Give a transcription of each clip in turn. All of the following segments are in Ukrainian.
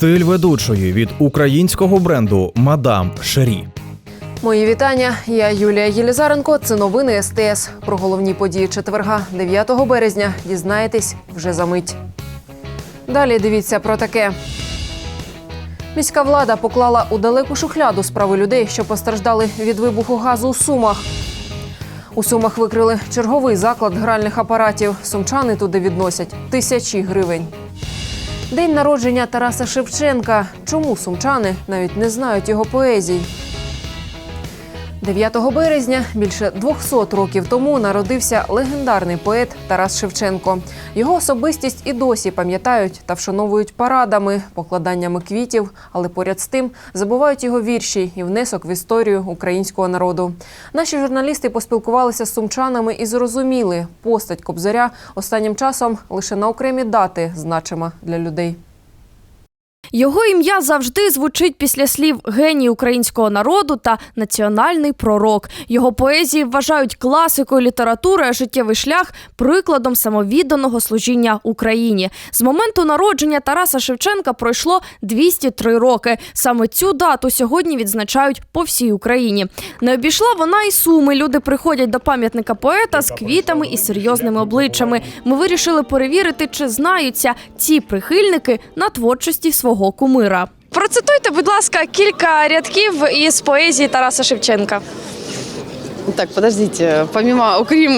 Стиль ведучої від українського бренду Мадам Шері. Мої вітання. Я Юлія Єлізаренко. Це новини СТС. Про головні події четверга, 9 березня. Дізнаєтесь вже за мить. Далі дивіться про таке. Міська влада поклала у далеку шухляду справи людей, що постраждали від вибуху газу у Сумах. У Сумах викрили черговий заклад гральних апаратів. Сумчани туди відносять тисячі гривень. День народження Тараса Шевченка. Чому сумчани навіть не знають його поезій? 9 березня, більше 200 років тому, народився легендарний поет Тарас Шевченко. Його особистість і досі пам'ятають та вшановують парадами, покладаннями квітів, але поряд з тим забувають його вірші і внесок в історію українського народу. Наші журналісти поспілкувалися з сумчанами і зрозуміли, постать Кобзаря останнім часом лише на окремі дати значима для людей. Його ім'я завжди звучить після слів геній українського народу та національний пророк. Його поезії вважають класикою літератури, а життєвий шлях прикладом самовідданого служіння Україні. З моменту народження Тараса Шевченка пройшло 203 роки. Саме цю дату сьогодні відзначають по всій Україні. Не обійшла вона і суми. Люди приходять до пам'ятника поета з квітами і серйозними обличчями. Ми вирішили перевірити, чи знаються ці прихильники на творчості свого кумира. Процитуйте, будь ласка, кілька рядків із поезії Тараса Шевченка. Так, подождите, помимо, окрім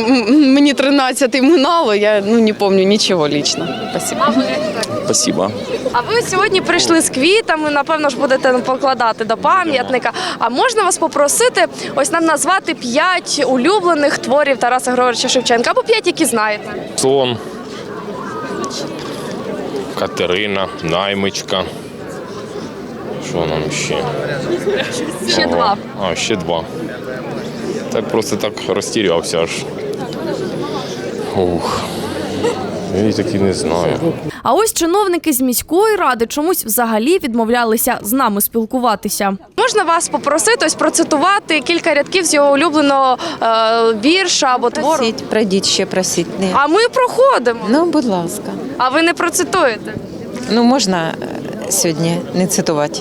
мені 13 минало, я ну, не помню нічого лично. Спасибо. Спасибо. А ви сьогодні прийшли з квітами, напевно ж будете покладати до пам'ятника. А можна вас попросити ось нам назвати п'ять улюблених творів Тараса Григоровича Шевченка або п'ять, які знаєте. Сон. Катерина, наймичка. Що нам ще? Ще Ага. два. А, ще два. Так просто так розтірявся аж. Ух. Я її таки не знаю. А ось чиновники з міської ради чомусь взагалі відмовлялися з нами спілкуватися. Можна вас попросити ось процитувати кілька рядків з його улюбленого е, вірша або твору. Просіть, пройдіть ще просіть. Ні. А ми проходимо. Ну, будь ласка. А ви не процитуєте? Ну, можна е, сьогодні не цитувати.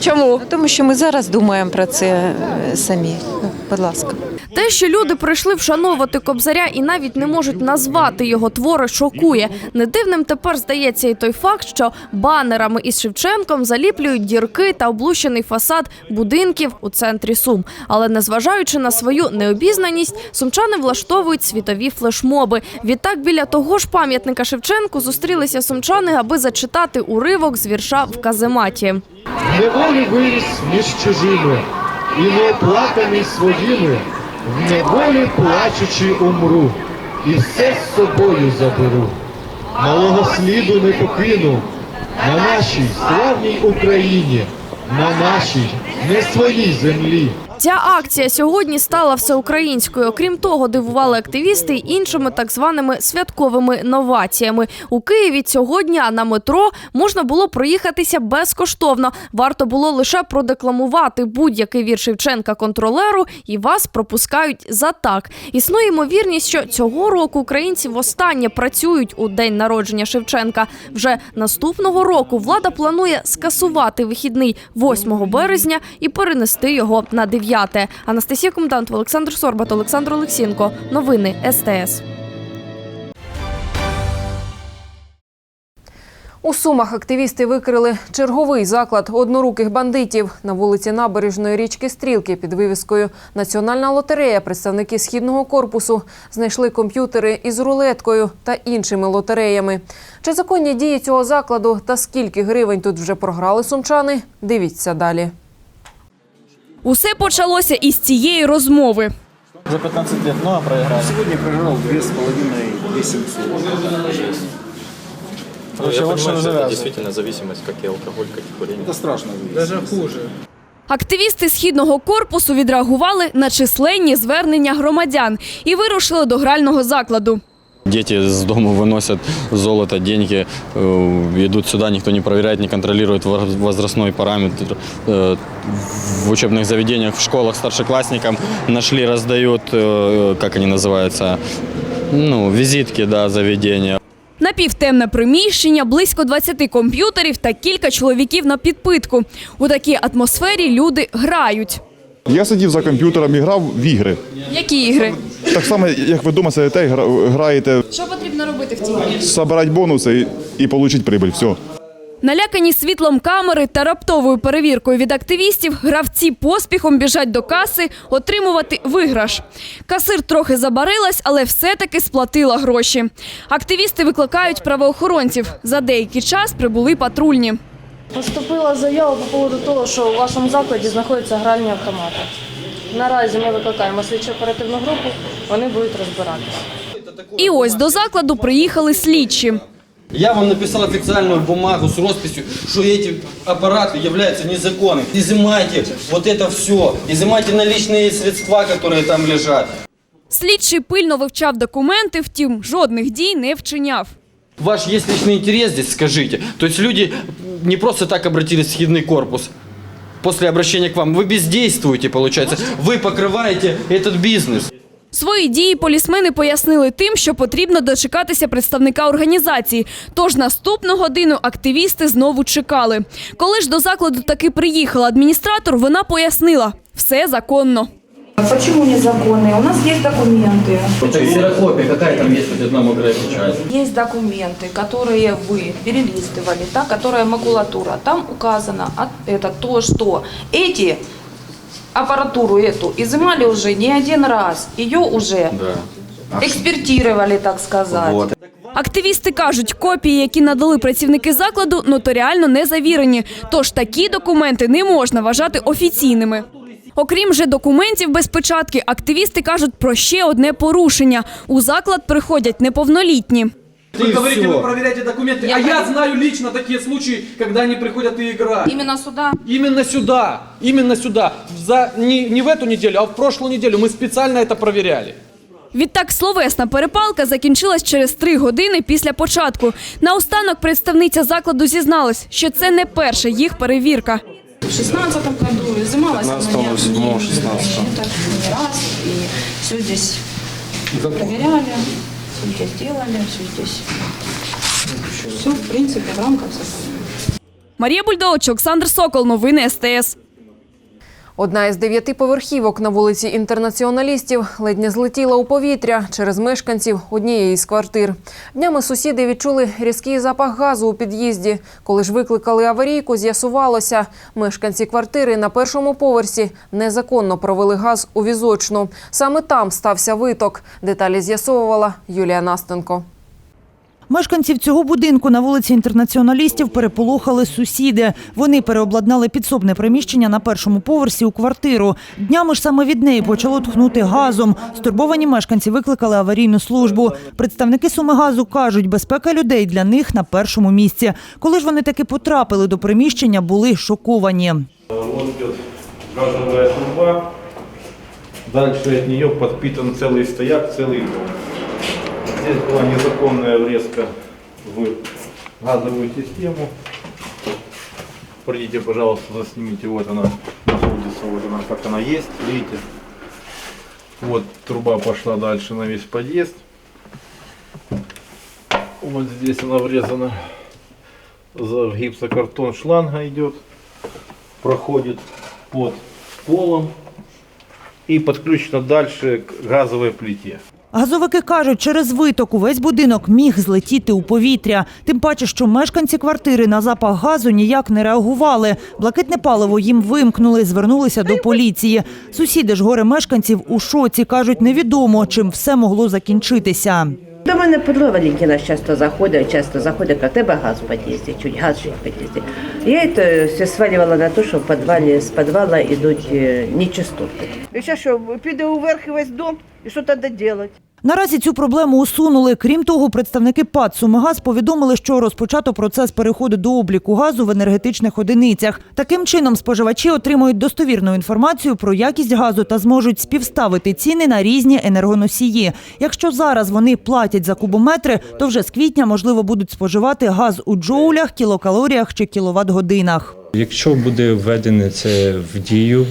Чому? Тому що ми зараз думаємо про це е, самі. Ну, будь ласка. Те, що люди прийшли вшановувати кобзаря і навіть не можуть назвати його твори, шокує. Не дивним тепер здається і той факт, що банерами із Шевченком заліплюють дірки та облущений фасад будинків у центрі Сум. Але незважаючи на свою необізнаність, сумчани влаштовують світові флешмоби. Відтак біля того ж пам'ятника Шевченку зустрілися сумчани, аби зачитати уривок з вірша в казематі. Неволі виріс між чужими, і не плаканий своїми, в неволі плачучи умру, і все з собою заберу. Малого сліду не покину на нашій славній Україні, на нашій не своїй землі. Ця акція сьогодні стала всеукраїнською. Окрім того, дивували активісти іншими так званими святковими новаціями. У Києві цього дня на метро можна було проїхатися безкоштовно. Варто було лише продекламувати будь-який вір Шевченка контролеру, і вас пропускають за так. Існує ймовірність, що цього року українці востаннє працюють у день народження Шевченка. Вже наступного року влада планує скасувати вихідний 8 березня і перенести його на 9. Анастасія Комендант, Олександр Сорбат, Олександр Олексінко. Новини СТС. У Сумах активісти викрили черговий заклад одноруких бандитів на вулиці Набережної річки Стрілки під вивіскою Національна лотерея. Представники східного корпусу знайшли комп'ютери із рулеткою та іншими лотереями. Чи законні дії цього закладу та скільки гривень тут вже програли сумчани? Дивіться далі. Усе почалося із цієї розмови. За 15 лет много проиграл. Сегодня проиграл 2,5 800. Короче, вот что называется. действительно зависимость, как и алкоголь, как и курение. Это страшно. Даже хуже. Активісти східного корпусу відреагували на численні звернення громадян і вирушили до грального закладу. Дети с дома выносят золото, деньги, э, идут сюда, никто не проверяет, не контролирует воз- возрастной параметр. Э, В учебных заведениях, в школах старшеклассникам нашли, раздают, э, как они называются, ну, визитки, да, заведения. Напівтемне приміщення, близько 20 комп'ютерів та кілька чоловіків на підпитку. У такій атмосфері люди грають. Я сидів за комп'ютером і грав в ігри. Які ігри? Так само, як ви вдома сидите гра- граєте, Що потрібно робити в тій грі? бонуси і, і отримати прибыль. Все. Налякані світлом камери та раптовою перевіркою від активістів, гравці поспіхом біжать до каси отримувати виграш. Касир трохи забарилась, але все-таки сплатила гроші. Активісти викликають правоохоронців. За деякий час прибули патрульні. Поступила заява по поводу того, що у вашому закладі знаходяться гральні автомати. Наразі ми викликаємо слідчо оперативну групу, вони будуть розбиратися. І ось до закладу приїхали слідчі. Я вам написал официальную бумагу с росписью, что эти аппараты являются незаконными. Изымайте вот это все, изымайте наличные средства, которые там лежат. Слідчий пильно вивчав документи, втім, жодних дій не вчиняв. Ваш есть личный интерес здесь, скажите. То есть люди не просто так обратились в съедный корпус после обращения к вам. Вы бездействуете, получается. Вы покрываете этот бизнес. Свої дії полісмени пояснили тим, що потрібно дочекатися представника організації. Тож наступну годину активісти знову чекали. Коли ж до закладу таки приїхала адміністратор, вона пояснила – все законно. Почему незаконные? У нас есть документы. Это ксерокопия, какая там есть хоть одна мокрая печать? Есть документы, которые вы перелистывали, та, которая макулатура. Там указано от- это то, что эти аппаратуру эту изымали уже не один раз. Ее уже экспертировали, так сказать. Вот. Активісти кажуть, копії, які надали працівники закладу, нотаріально не завірені. Тож такі документи не можна вважати офіційними. Окрім же документів без печатки, активісти кажуть про ще одне порушення. У заклад приходять неповнолітні. Вы говорите, вы проверяете документы, Я а я про- знаю лично такие случаи, когда они приходят и играют. Именно сюда. Именно сюда, именно сюда. За, не, не в эту неделю, а в прошлую неделю мы специально это проверяли. Відтак словесна перепалка закінчилась через три години після початку. Наостанок представниця закладу зізналась, що це не перша їх перевірка. В 16 году изымалась она 15-го, не- 7-го, не- 16-го. Это не раз. И все здесь проверяли, все здесь делали, все здесь. Все, в принципе, в рамках закона. Марія Бульдович, Олександр Сокол, новини СТС. Одна із дев'яти поверхівок на вулиці інтернаціоналістів ледь не злетіла у повітря через мешканців однієї з квартир. Днями сусіди відчули різкий запах газу у під'їзді. Коли ж викликали аварійку, з'ясувалося, мешканці квартири на першому поверсі незаконно провели газ у візочну. Саме там стався виток. Деталі з'ясовувала Юлія Настенко. Мешканців цього будинку на вулиці інтернаціоналістів переполохали сусіди. Вони переобладнали підсобне приміщення на першому поверсі у квартиру. Днями ж саме від неї почало тхнути газом. Стурбовані мешканці викликали аварійну службу. Представники Сумигазу кажуть, безпека людей для них на першому місці. Коли ж вони таки потрапили до приміщення, були шоковані. Вот идет газовая труба. Дальше от нее подпитан целый стояк, целый дом. Здесь была незаконная врезка в газовую систему. Придите, пожалуйста, заснимите. Вот она находится, вот она, как она есть, видите. Вот труба пошла дальше на весь подъезд. Вот здесь она врезана. За гипсокартон шланга идет проходит под полом и підключено далі к газовій плиті. Газовики кажуть, через виток увесь будинок міг злетіти у повітря. Тим паче, що мешканці квартири на запах газу ніяк не реагували. Блакитне паливо їм вимкнули, звернулися до поліції. Сусіди ж горе мешканців у шоці кажуть, невідомо, чим все могло закінчитися. До мене Петро Валентина часто заходить, часто заходить, а тебе газ в під'їзді, чуть газ в під'їзді. Я це все свалювала на те, що в підвалі, з підвала йдуть е, нечистоти. І зараз що, піде уверх і весь дом, і що тоді робити? Наразі цю проблему усунули. Крім того, представники ПАД «Сумигаз» повідомили, що розпочато процес переходу до обліку газу в енергетичних одиницях. Таким чином, споживачі отримують достовірну інформацію про якість газу та зможуть співставити ціни на різні енергоносії. Якщо зараз вони платять за кубометри, то вже з квітня можливо будуть споживати газ у джоулях, кілокалоріях чи кіловат-годинах. Якщо буде введене це в дію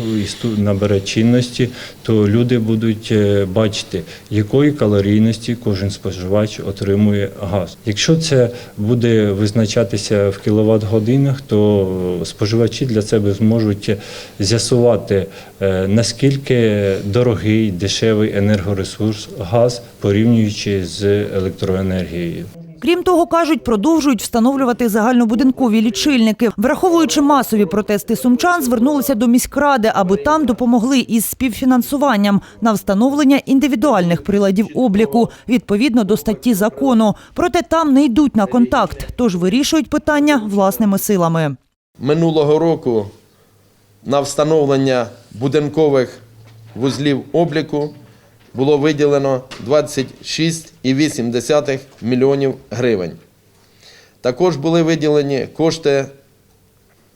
і набере чинності, то люди будуть е, бачити, якої калорійності кожен споживач отримує газ. Якщо це буде визначатися в кіловат годинах, то споживачі для себе зможуть з'ясувати е, наскільки дорогий дешевий енергоресурс газ порівнюючи з електроенергією. Крім того, кажуть, продовжують встановлювати загальнобудинкові лічильники. Враховуючи масові протести сумчан, звернулися до міськради, аби там допомогли із співфінансуванням на встановлення індивідуальних приладів обліку відповідно до статті закону. Проте там не йдуть на контакт, тож вирішують питання власними силами. минулого року на встановлення будинкових вузлів обліку було виділено 26,8 мільйонів гривень. Також були виділені кошти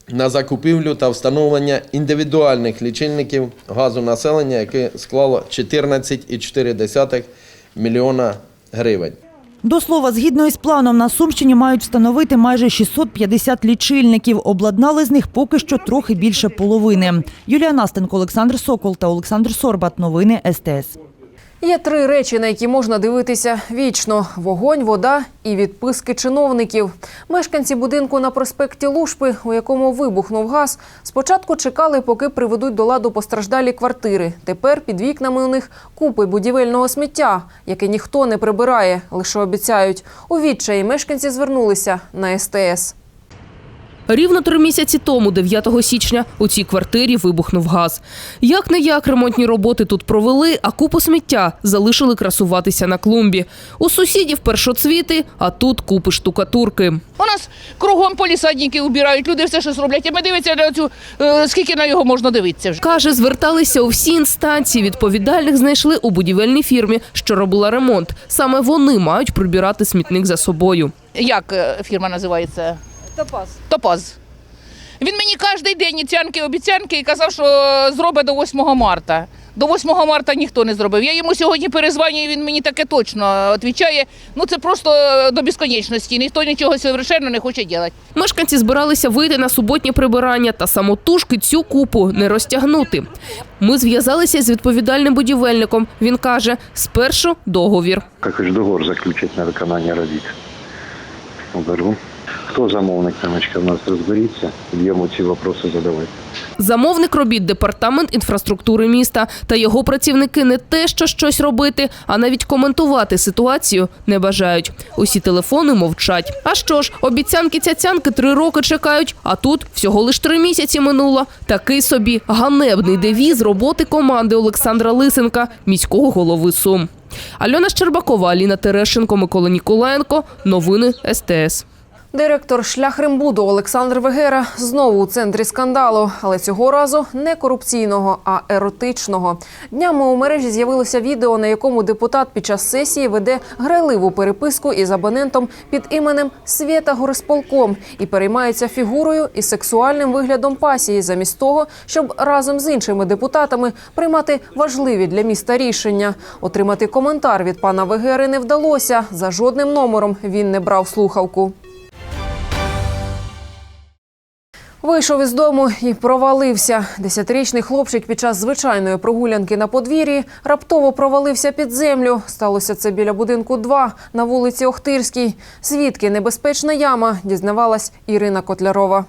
на закупівлю та встановлення індивідуальних лічильників газу населення, яке склало 14,4 мільйона гривень. До слова, згідно із планом, на Сумщині мають встановити майже 650 лічильників. Обладнали з них поки що трохи більше половини. Юлія Настенко, Олександр Сокол та Олександр Сорбат. Новини СТС. Є три речі, на які можна дивитися вічно: вогонь, вода і відписки чиновників. Мешканці будинку на проспекті Лушпи, у якому вибухнув газ, спочатку чекали, поки приведуть до ладу постраждалі квартири. Тепер під вікнами у них купи будівельного сміття, яке ніхто не прибирає, лише обіцяють. У відчаї мешканці звернулися на СТС. Рівно три місяці тому, 9 січня, у цій квартирі вибухнув газ. Як не як ремонтні роботи тут провели, а купу сміття залишили красуватися на клумбі. У сусідів першоцвіти, а тут купи штукатурки. У нас кругом полісадники убирають, люди все щось роблять. А ми дивимося на цю, е, скільки на його можна дивитися вже. Каже, зверталися у всі інстанції. Відповідальних знайшли у будівельній фірмі, що робила ремонт. Саме вони мають прибирати смітник за собою. Як е, фірма називається? Топаз. Топаз. Він мені кожен день іцянки, обіцянки і казав, що зробить до 8 марта. До 8 марта ніхто не зробив. Я йому сьогодні перезвонюю, він мені таке точно відповідає. Ну це просто до безконечності. Ніхто нічого совершенно не хоче робити. Мешканці збиралися вийти на суботнє прибирання та самотужки цю купу не розтягнути. Ми зв'язалися з відповідальним будівельником. Він каже: спершу договір. Також договор заключить на виконання робіт. Оберу. Хто замовник тамочка в нас розберіться, йому ці питання задавати. Замовник робіт департамент інфраструктури міста та його працівники не те, що щось робити, а навіть коментувати ситуацію не бажають. Усі телефони мовчать. А що ж, обіцянки цяцянки три роки чекають, а тут всього лиш три місяці минуло. Такий собі ганебний девіз роботи команди Олександра Лисенка, міського голови Сум. Альона Щербакова, Аліна Терещенко, Микола Ніколаєнко. Новини СТС. Директор шляхрембуду Олександр Вегера знову у центрі скандалу, але цього разу не корупційного, а еротичного. Днями у мережі з'явилося відео, на якому депутат під час сесії веде грайливу переписку із абонентом під іменем Свєта Горисполком і переймається фігурою і сексуальним виглядом пасії, замість того, щоб разом з іншими депутатами приймати важливі для міста рішення. Отримати коментар від пана Вегери не вдалося. За жодним номером він не брав слухавку. Вийшов із дому і провалився. Десятирічний хлопчик під час звичайної прогулянки на подвір'ї раптово провалився під землю. Сталося це біля будинку 2 на вулиці Охтирській. Звідки небезпечна яма, дізнавалась Ірина Котлярова.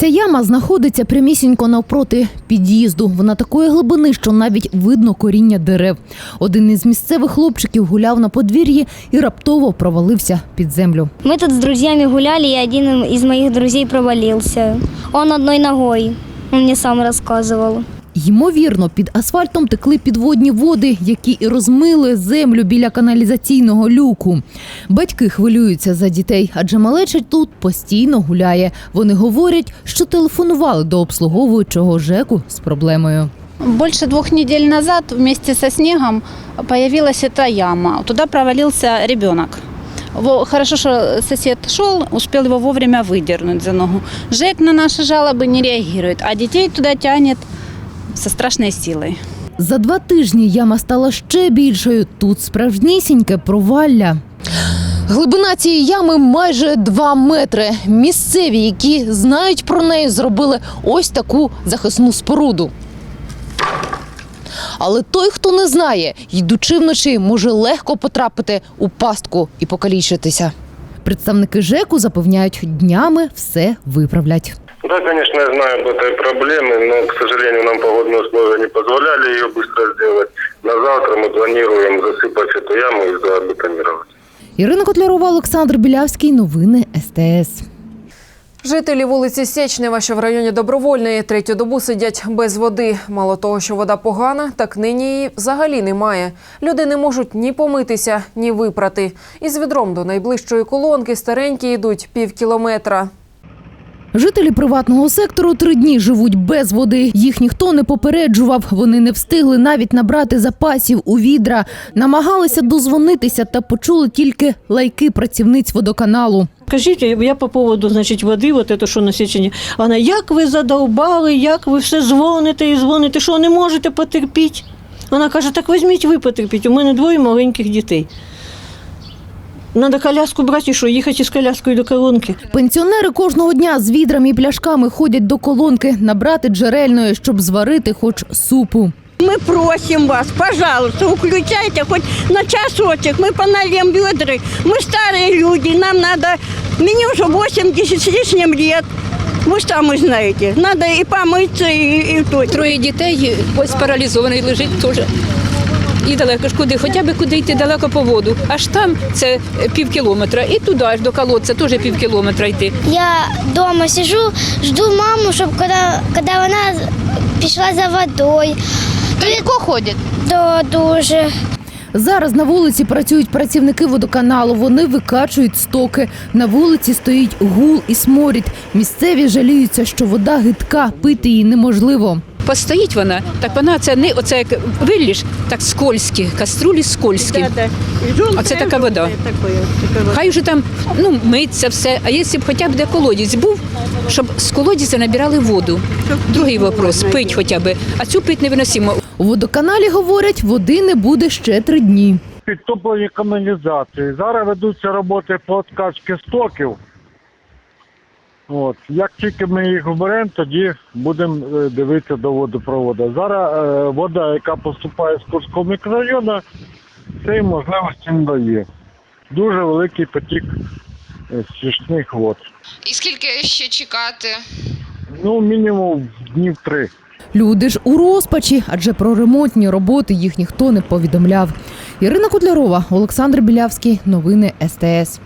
Ця яма знаходиться прямісінько навпроти під'їзду. Вона такої глибини, що навіть видно коріння дерев. Один із місцевих хлопчиків гуляв на подвір'ї і раптово провалився під землю. Ми тут з друзями гуляли, і один із моїх друзів провалився. Он одною ногою. Він мені сам рассказывал. Ймовірно, під асфальтом текли підводні води, які і розмили землю біля каналізаційного люку. Батьки хвилюються за дітей, адже малеча тут постійно гуляє. Вони говорять, що телефонували до обслуговуючого ЖЕКу з проблемою. Больше двух недель назад вместе со снегом появилась эта яма. Туда провалился ребенок. Во- Хорошо, что сосед шел, успел его вовремя выдернуть за ногу. ЖЭК на наши жалобы не реагирует, а детей туда тянет со страшной силой. За два тижні яма стала ще більшою. Тут справжнісіньке провалля. Глибина цієї ями майже 2 метри. Місцеві, які знають про неї, зробили ось таку захисну споруду. Але той, хто не знає, йдучи вночі, може легко потрапити у пастку і покалічитися. Представники ЖЕКу запевняють, днями все виправлять. Да, конечно, я знаю об этой проблеме, но, к сожалению, нам погодные условия не позволяли ее быстро сделать. На завтра мы планируем засыпать эту яму и забетонировать. Ірина Котлярова, Олександр Білявський. Новини СТС. Жителі вулиці Сечнева, що в районі Добровольної, третю добу сидять без води. Мало того, що вода погана, так нині її взагалі немає. Люди не можуть ні помитися, ні випрати. Із відром до найближчої колонки старенькі йдуть пів кілометра. Жителі приватного сектору три дні живуть без води. Їх ніхто не попереджував. Вони не встигли навіть набрати запасів у відра. Намагалися дозвонитися та почули тільки лайки працівниць водоканалу. Скажіть, я по поводу значить, води, от це, що на січені, вона, як ви задовбали, як ви все дзвоните і дзвоните, що не можете потерпіти? Вона каже, так візьміть ви потерпіть, у мене двоє маленьких дітей. Надо коляску брати, і що, їхати з коляскою до колонки. Пенсіонери кожного дня з відрами і пляшками ходять до колонки набрати джерельної, щоб зварити хоч супу. Мы просим вас, пожалуйста, включайте хоть на часочек. Мы пональем ведры. Мы старые люди, нам надо... Мне уже 80 с лишним лет. Вы ж сами знаете. Надо и помыться, и, и то. Троє дітей, ось паралізований лежить теж. І далеко ж куди, хоча б куди йти далеко по воду. Аж там це пів кілометра. І туди аж до колодця теж пів кілометра йти. Я дома сижу, жду маму, щоб коли, коли вона пішла за водою. Далеко ходять? Да, дуже. Зараз на вулиці працюють працівники водоканалу. Вони викачують стоки. На вулиці стоїть гул і сморід. Місцеві жаліються, що вода гидка, пити її неможливо. Постоїть вона, так вона це не оце як вилліш, так скользькі, каструлі скользькі. А це така вода. Хай вже там ну, миться все. А якщо б хоча б де колодязь був, щоб з колодязя набирали воду. Другий вопрос пить хоча б, а цю пить невиносимо. У водоканалі говорять, води не буде ще три дні. підтоплені каналізації. Зараз ведуться роботи по откачці стоків. От. Як тільки ми їх вберемо, тоді будемо е, дивитися до водопроводу. Зараз е, вода, яка поступає з Курського мікрорайону, цієї можливості не дає. Дуже великий потік е, стічних вод. І скільки ще чекати? Ну, мінімум днів три. Люди ж у розпачі, адже про ремонтні роботи їх ніхто не повідомляв. Ірина Котлярова, Олександр Білявський. Новини СТС.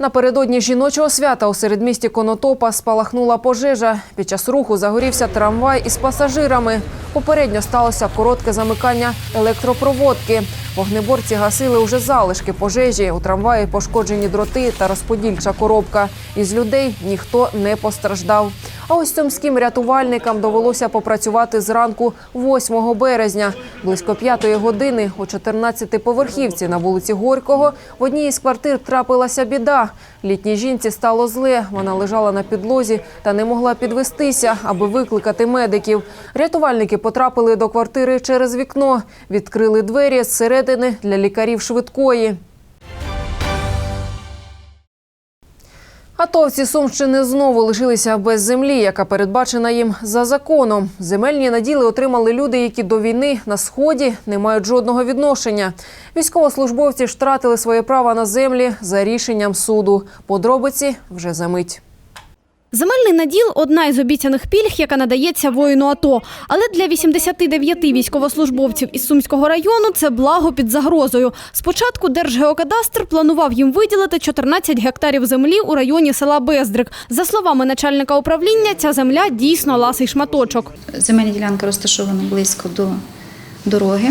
Напередодні жіночого свята у середмісті Конотопа спалахнула пожежа. Під час руху загорівся трамвай із пасажирами. Попередньо сталося коротке замикання електропроводки. Вогнеборці гасили уже залишки пожежі. У трамваї пошкоджені дроти та розподільча коробка. Із людей ніхто не постраждав. А ось сумським рятувальникам довелося попрацювати зранку 8 березня. Близько 5 години у 14-поверхівці на вулиці Горького в одній із квартир трапилася біда. Літній жінці стало зле. Вона лежала на підлозі та не могла підвестися, аби викликати медиків. Рятувальники потрапили до квартири через вікно, відкрили двері зсередини для лікарів швидкої. Атовці Сумщини знову лишилися без землі, яка передбачена їм за законом. Земельні наділи отримали люди, які до війни на сході не мають жодного відношення. Військовослужбовці ж втратили своє право на землі за рішенням суду. Подробиці вже за мить. Земельний наділ одна із обіцяних пільг, яка надається воїну АТО. Але для 89 військовослужбовців із Сумського району це благо під загрозою. Спочатку Держгеокадастр планував їм виділити 14 гектарів землі у районі села Бездрик. За словами начальника управління, ця земля дійсно ласий шматочок. Земельна ділянка розташована близько до дороги.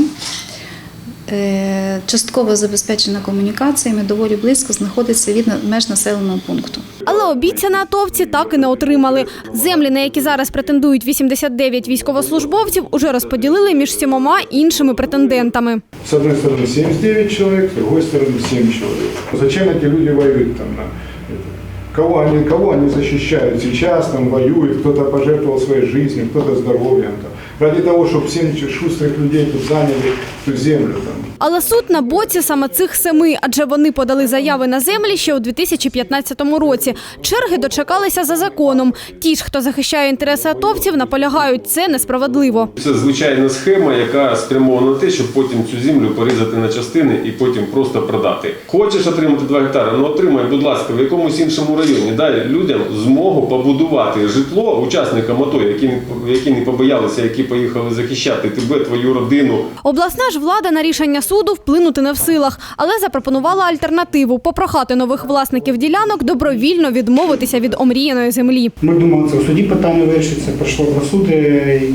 Е, Частково забезпечена комунікаціями, доволі близько знаходиться від меж населеного пункту. Але обіцяне атовці так і не отримали. Землі, на які зараз претендують 89 військовослужбовців, уже розподілили між сімома іншими претендентами. С одной стороны 79 человек, с другой стороны 7 человек. Зачем эти люди воюют там на это? Кого они, кого они защищают сейчас, там воюют, кто-то пожертвовал своей жизнью, кто-то здоровьем. Там. Ради того, чтобы 7 шустрых людей тут заняли землю там. Але суд на боці саме цих семи, адже вони подали заяви на землі ще у 2015 році. Черги дочекалися за законом. Ті ж, хто захищає інтереси атовців, наполягають, це несправедливо. Це звичайна схема, яка спрямована на те, щоб потім цю землю порізати на частини і потім просто продати. Хочеш отримати 2 гектари? Ну отримай, будь ласка, в якомусь іншому районі. Дай людям змогу побудувати житло учасникам АТО, які які не побоялися, які поїхали захищати тебе, твою родину. Обласна ж влада на рішення суду вплинути не в силах, але запропонувала альтернативу попрохати нових власників ділянок добровільно відмовитися від омріяної землі. Ми думали, це у суді питання вирішиться, пройшло до суди,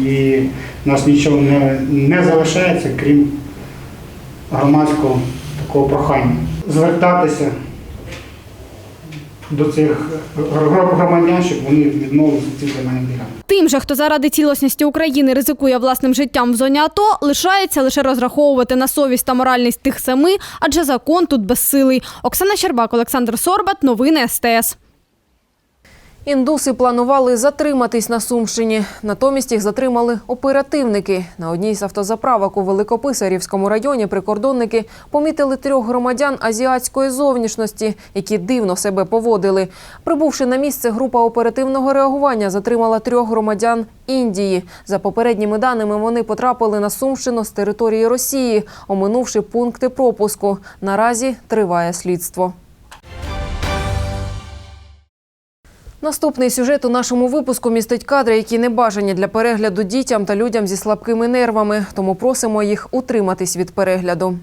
і нас нічого не, не залишається, крім громадського такого прохання. Звертатися до цих гр- громадян, щоб вони відмовилися ці земельні земельних. Тим же, хто заради цілісності України ризикує власним життям в зоні АТО, лишається лише розраховувати на совість та моральність тих семи, адже закон тут безсилий. Оксана Щербак, Олександр Сорбат, новини СТС. Індуси планували затриматись на Сумщині. Натомість їх затримали оперативники. На одній з автозаправок у Великописарівському районі прикордонники помітили трьох громадян азіатської зовнішності, які дивно себе поводили. Прибувши на місце, група оперативного реагування затримала трьох громадян Індії. За попередніми даними, вони потрапили на Сумщину з території Росії, оминувши пункти пропуску. Наразі триває слідство. Наступний сюжет у нашому випуску містить кадри, які не бажані для перегляду дітям та людям зі слабкими нервами, тому просимо їх утриматись від перегляду.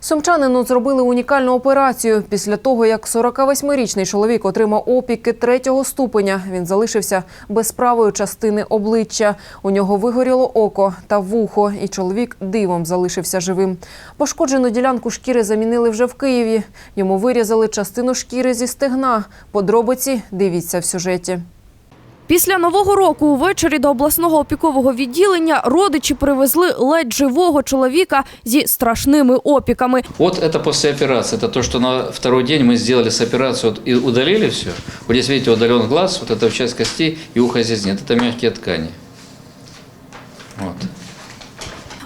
Сумчанину зробили унікальну операцію. Після того, як 48-річний чоловік отримав опіки третього ступеня, він залишився без правої частини обличчя. У нього вигоріло око та вухо, і чоловік дивом залишився живим. Пошкоджену ділянку шкіри замінили вже в Києві. Йому вирізали частину шкіри зі стегна. Подробиці дивіться в сюжеті. Після нового року увечері до обласного опікового відділення родичі привезли ледь живого чоловіка зі страшними опіками. Вот это после операции. Это то, что на второй день мы сделали с операцией вот, и удалили все. Вот здесь, видите, удален глаз, вот эта часть костей и ухо здесь нет. Это мягкие ткани.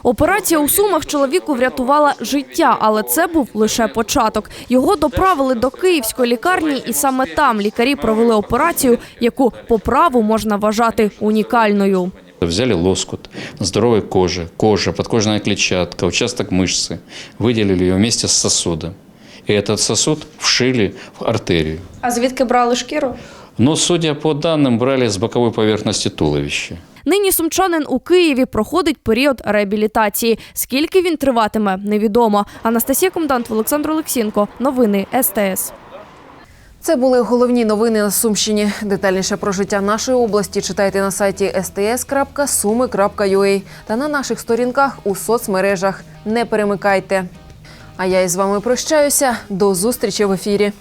Вот. Операція у Сумах чоловіку врятувала життя, але це був лише початок. Його доправили до київської лікарні, і саме там лікарі провели операцію, яку по праву можна вважати унікальною. Взяли лоскут здоровой кожи, кожа, подкожная клетчатка, участок мышцы, выделили ее вместе с сосудом. И этот сосуд вшили в артерию. А звідки брали шкіру? Но, судя по данным, брали с боковой поверхности туловища. Нині сумчанин у Києві проходить період реабілітації. Скільки він триватиме, невідомо. Анастасія Комдант, Олександр Олексінко. Новини СТС. Це були головні новини на Сумщині. Детальніше про життя нашої області читайте на сайті sts.sumi.ua та на наших сторінках у соцмережах. Не перемикайте. А я із вами прощаюся. До зустрічі в ефірі.